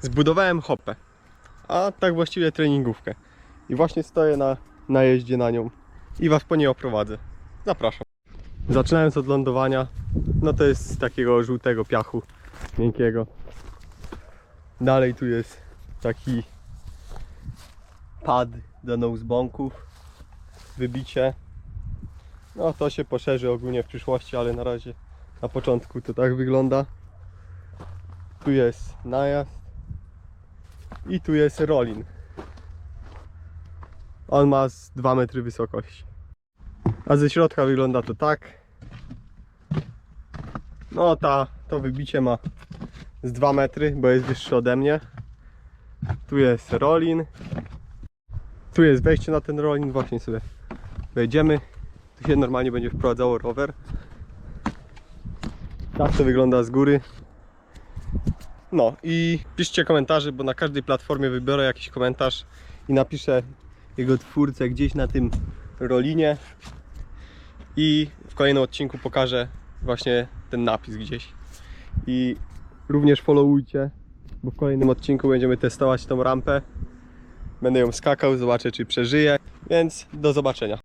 zbudowałem hopę, a tak właściwie treningówkę. I właśnie stoję na najeździe na nią i Was po niej oprowadzę. Zapraszam. Zaczynając od lądowania, no to jest z takiego żółtego piachu, miękkiego. Dalej tu jest taki pad do nosebonków, wybicie. No to się poszerzy ogólnie w przyszłości, ale na razie na początku to tak wygląda. Tu jest najazd i tu jest rolin. On ma z 2 metry wysokości. A ze środka wygląda to tak. No ta, to wybicie ma z 2 metry, bo jest wyższy ode mnie. Tu jest rolin. Tu jest wejście na ten rolin, właśnie sobie wejdziemy. Tu się normalnie będzie wprowadzało rower. Tak to wygląda z góry. No i piszcie komentarze, bo na każdej platformie wybiorę jakiś komentarz i napiszę jego twórcę gdzieś na tym rolinie. I w kolejnym odcinku pokażę właśnie ten napis gdzieś. I również followujcie, bo w kolejnym odcinku będziemy testować tą rampę. Będę ją skakał, zobaczę czy przeżyję. Więc do zobaczenia.